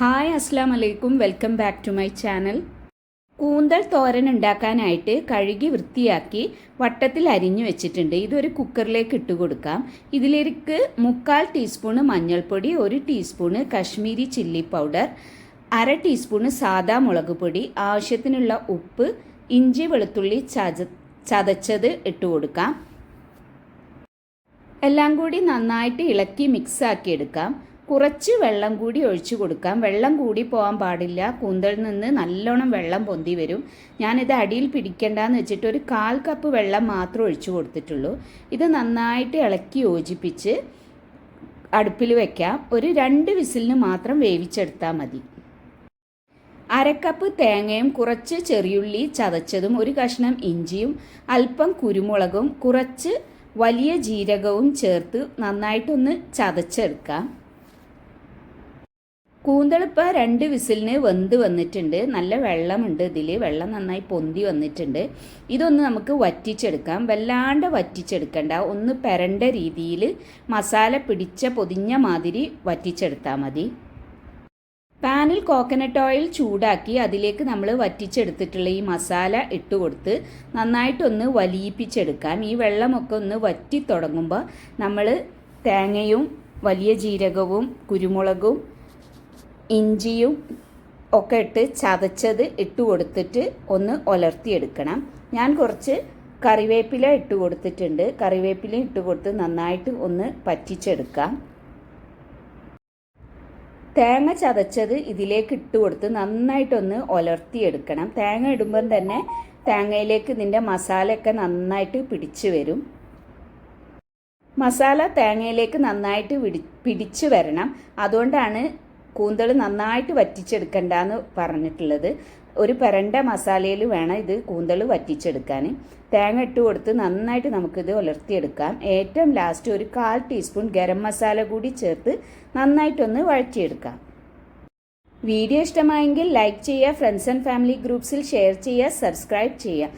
Hi അസ്സാം വലൈക്കും welcome back to my channel. കൂന്തൽ തോരൻ ഉണ്ടാക്കാനായിട്ട് കഴുകി വൃത്തിയാക്കി വട്ടത്തിൽ അരിഞ്ഞു വെച്ചിട്ടുണ്ട്. ഇതൊരു കുക്കറിലേക്ക് ഇട്ട് കൊടുക്കാം. ഇതിലേക്ക് മുക്കാൽ ടീസ്പൂണ് മഞ്ഞൾപ്പൊടി ഒരു ടീസ്പൂണ് കശ്മീരി ചില്ലി പൗഡർ അര ടീസ്പൂണ് സാദാ മുളക് പൊടി ആവശ്യത്തിനുള്ള ഉപ്പ് ഇഞ്ചി വെളുത്തുള്ളി ചത ചതച്ചത് ഇട്ട് കൊടുക്കാം. എല്ലാം കൂടി നന്നായിട്ട് ഇളക്കി മിക്സ് ആക്കി എടുക്കാം. കുറച്ച് വെള്ളം കൂടി ഒഴിച്ചു കൊടുക്കാം. വെള്ളം കൂടി പോകാൻ പാടില്ല. കൂന്തൽ നിന്ന് നല്ലോണം വെള്ളം പൊന്തി വരും. ഞാനിത് അടിയിൽ പിടിക്കണ്ടെന്ന് വെച്ചിട്ട് ഒരു കാൽ കപ്പ് വെള്ളം മാത്രം ഒഴിച്ചു കൊടുത്തിട്ടുള്ളൂ. ഇത് നന്നായിട്ട് ഇളക്കി യോജിപ്പിച്ച് അടുപ്പിൽ വെക്കാം. ഒരു രണ്ട് വിസിലിന് മാത്രം വേവിച്ചെടുത്താൽ മതി. അരക്കപ്പ് തേങ്ങയും കുറച്ച് ചെറിയുള്ളി ചതച്ചതും ഒരു കഷ്ണം ഇഞ്ചിയും അല്പം കുരുമുളകും കുറച്ച് വലിയ ജീരകവും ചേർത്ത് നന്നായിട്ടൊന്ന് ചതച്ചെടുക്കാം. കൂന്തളിപ്പോൾ രണ്ട് വിസിലിന് വെന്ത് വന്നിട്ടുണ്ട്. നല്ല വെള്ളമുണ്ട് ഇതിൽ വെള്ളം നന്നായി പൊന്തി വന്നിട്ടുണ്ട്. ഇതൊന്ന് നമുക്ക് വറ്റിച്ചെടുക്കാം. വല്ലാണ്ട് വറ്റിച്ചെടുക്കണ്ട. ഒന്ന് പെരണ്ട രീതിയിൽ മസാല പിടിച്ച പൊതിഞ്ഞ മാതിരി വറ്റിച്ചെടുത്താൽ മതി. പാനിൽ കോക്കനട്ട് ഓയിൽ ചൂടാക്കി അതിലേക്ക് നമ്മൾ വറ്റിച്ചെടുത്തിട്ടുള്ള ഈ മസാല ഇട്ട് കൊടുത്ത് നന്നായിട്ടൊന്ന് വലിയിപ്പിച്ചെടുക്കാം. ഈ വെള്ളമൊക്കെ ഒന്ന് വറ്റി തുടങ്ങുമ്പോൾ നമ്മൾ തേങ്ങയും വലിയ ജീരകവും കുരുമുളകും ഇഞ്ചിയും ഒക്കെ ഇട്ട് ചതച്ചത് ഇട്ട് കൊടുത്തിട്ട് ഒന്ന് ഒലർത്തിയെടുക്കണം. ഞാൻ കുറച്ച് കറിവേപ്പില ഇട്ട് കൊടുത്തിട്ടുണ്ട്. കറിവേപ്പില ഇട്ട് കൊടുത്ത് നന്നായിട്ട് ഒന്ന് പറ്റിച്ചെടുക്കാം. തേങ്ങ ചതച്ചത് ഇതിലേക്ക് ഇട്ട് കൊടുത്ത് നന്നായിട്ടൊന്ന് ഒലർത്തിയെടുക്കണം. തേങ്ങ ഇടുമ്പം തന്നെ തേങ്ങയിലേക്ക് ഇതിന്റെ മസാലയൊക്കെ നന്നായിട്ട് പിടിച്ചു വരും. മസാല തേങ്ങയിലേക്ക് നന്നായിട്ട് പിടി പിടിച്ചു വരണം. അതുകൊണ്ടാണ് കൂന്തൾ നന്നായിട്ട് വറ്റിച്ചെടുക്കണ്ടെന്ന് പറഞ്ഞിട്ടുള്ളത്. ഒരു പെരണ്ട മസാലയിൽ വേണം ഇത് കൂന്തൾ വറ്റിച്ചെടുക്കാൻ തേങ്ങ ഇട്ട് കൊടുത്ത് നന്നായിട്ട് നമുക്കിത് ഉലർത്തിയെടുക്കാം. ഏറ്റവും ലാസ്റ്റ് ഒരു കാൽ ടീസ്പൂൺ ഗരം മസാല കൂടി ചേർത്ത് നന്നായിട്ടൊന്ന് വഴറ്റിയെടുക്കാം. വീഡിയോ ഇഷ്ടമായെങ്കിൽ ലൈക്ക് ചെയ്യുക ഫ്രണ്ട്സ് ആൻഡ് ഫാമിലി ഗ്രൂപ്പ്സിൽ ഷെയർ ചെയ്യുക സബ്സ്ക്രൈബ് ചെയ്യുക.